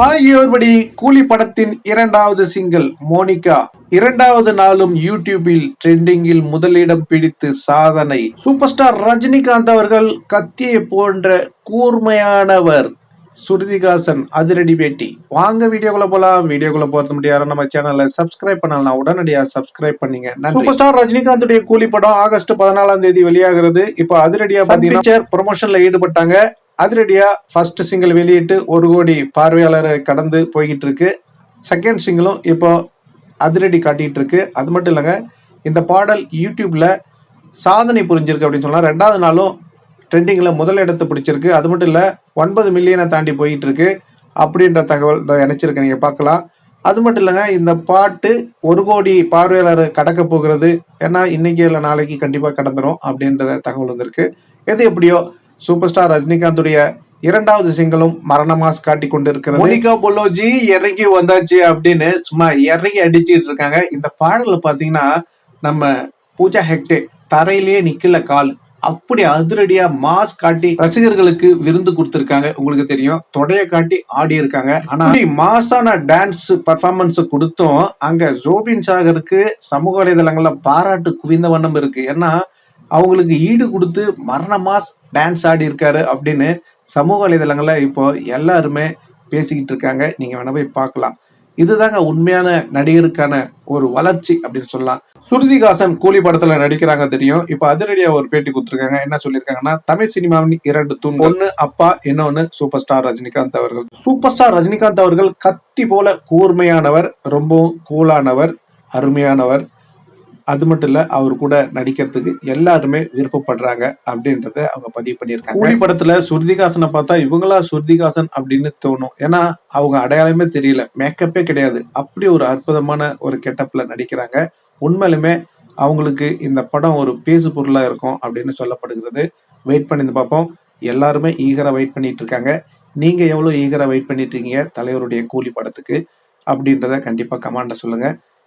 ஆகியோர்படி கூலி படத்தின் இரண்டாவது சிங்கிள் மோனிகா. இரண்டாவது நாளும் யூடியூபில் ட்ரெண்டிங்கில் முதலிடம் பிடித்து சாதனை. சூப்பர் ஸ்டார் ரஜினிகாந்த் அவர்கள் கத்தியை போன்ற கூர்மையானவர். சுருதிகாசன் அதிரடி பேட்டி. வாங்க வீடியோக்குள்ள போலாம். வீடியோக்குள்ள போறது முடியாது நம்ம சேனலை சப்ஸ்கிரைப் பண்ணலாம் உடனடியாக சப்ஸ்கிரைப் பண்ணீங்க. சூப்பர் ஸ்டார் ரஜினிகாந்துடைய கூலி படம் ஆகஸ்ட் பதினாலாம் தேதி வெளியாகிறது. இப்போ அதிரடியா பாத்தீங்கன்னா ப்ரொமோஷன்ல ஈடுபட்டாங்க. அதிரடியா ஃபர்ஸ்ட் சிங்கிள் வெளியிட்டு ஒரு கோடி பார்வையாளரை கடந்து போய்கிட்டு இருக்கு செகண்ட் சிங்கிளும் இப்போ அதிரடி காட்டிகிட்டு இருக்கு அது மட்டும் இல்லைங்க இந்த பாடல் யூடியூப்ல சாதனை புரிஞ்சிருக்கு அப்படின்னு சொன்னால் ரெண்டாவது நாளும் ட்ரெண்டிங்கில் முதல் இடத்தை பிடிச்சிருக்கு. அது மட்டும் இல்லை ஒன்பது மில்லியனை தாண்டி போயிட்டு இருக்கு அப்படின்ற தகவல் இதோ இணைச்சிருக்கேன் நீங்கள் பார்க்கலாம். அது மட்டும் இல்லைங்க இந்த பாட்டு ஒரு கோடி பார்வையாளர் கடக்க போகிறது. ஏன்னா இன்னைக்கு இல்லை நாளைக்கு கண்டிப்பாக கடந்துடும் அப்படின்ற தகவல் வந்திருக்கு. எது எப்படியோ சூப்பர் ஸ்டார் ரஜினிகாந்துடைய இரண்டாவது சிங்கிளும் மரண மாஸ் காட்டி கொண்டு இருக்கிறது மோனிகா பொல்லோஜி இறங்கி வந்தாச்சு அப்படின்னு சும்மா இறங்கி அடிச்சிட்டு இருக்காங்க. இந்த பாடல்ல பாத்தீங்கன்னா நம்ம பூஜா ஹெக்டே தரையிலேயே நிக்கல கால். அப்படி அதிரடியா மாஸ் காட்டி ரசிகர்களுக்கு விருந்து கொடுத்திருக்காங்க. உங்களுக்கு தெரியும். தொடைய காட்டி ஆடி இருக்காங்க. ஆனா மாசான டான்ஸ் பர்ஃபார்மன்ஸ் கொடுத்தும் அங்க ஜோபின் சாகருக்கு சமூக வலைதளங்கள்ல பாராட்டு குவிந்த வண்ணம் இருக்கு. ஏன்னா அவங்களுக்கு ஈடு கொடுத்து மரண டான்ஸ் ஆடி இருக்காரு அப்படின்னு சமூக வலைதளங்கள்ல இப்போ எல்லாருமே பேசிக்கிட்டு இருக்காங்க. நீங்க வேணா போய் பார்க்கலாம். இதுதாங்க உண்மையான நடிகருக்கான ஒரு வளர்ச்சி அப்படின்னு சொல்லலாம். சுருதிகாசன் கூலி படத்துல நடிக்கிறாங்க தெரியும். இப்ப அதிரடியா ஒரு பேட்டி கொடுத்துருக்காங்க. என்ன சொல்லியிருக்காங்கன்னா தமிழ் சினிமாவின் இரண்டு தூண் ஒன்னு அப்பா இன்னொன்னு சூப்பர் ஸ்டார் ரஜினிகாந்த் அவர்கள். சூப்பர் ஸ்டார் ரஜினிகாந்த் அவர்கள் கத்தி போல கூர்மையானவர் ரொம்பவும் கூலானவர் அருமையானவர். அது மட்டும் இல்ல அவர் கூட நடிக்கிறதுக்கு எல்லாருமே விருப்பப்படுறாங்க அப்படின்றத அவங்க பதிவு பண்ணியிருக்காங்க. கூலி படத்துல சுருதிகாசனை பார்த்தா இவங்களா சுருதிகாசன் அப்படின்னு தோணும். ஏன்னா அவங்க அடையாளமே தெரியல. மேக்கப்பே கிடையாது. அப்படி ஒரு அற்புதமான ஒரு கெட்டப்ல நடிக்கிறாங்க. உண்மையிலுமே அவங்களுக்கு இந்த படம் ஒரு பேசு பொருளா இருக்கும் அப்படின்னு சொல்லப்படுகிறது. வெயிட் பண்ணி பார்ப்போம். எல்லாருமே ஈகரா வெயிட் பண்ணிட்டு இருக்காங்க. நீங்க எவ்வளவு ஈகரா வெயிட் பண்ணிட்டு இருக்கீங்க தலைவருடைய கூலி படத்துக்கு அப்படின்றத கண்டிப்பா கமெண்ட்ல சொல்லுங்க.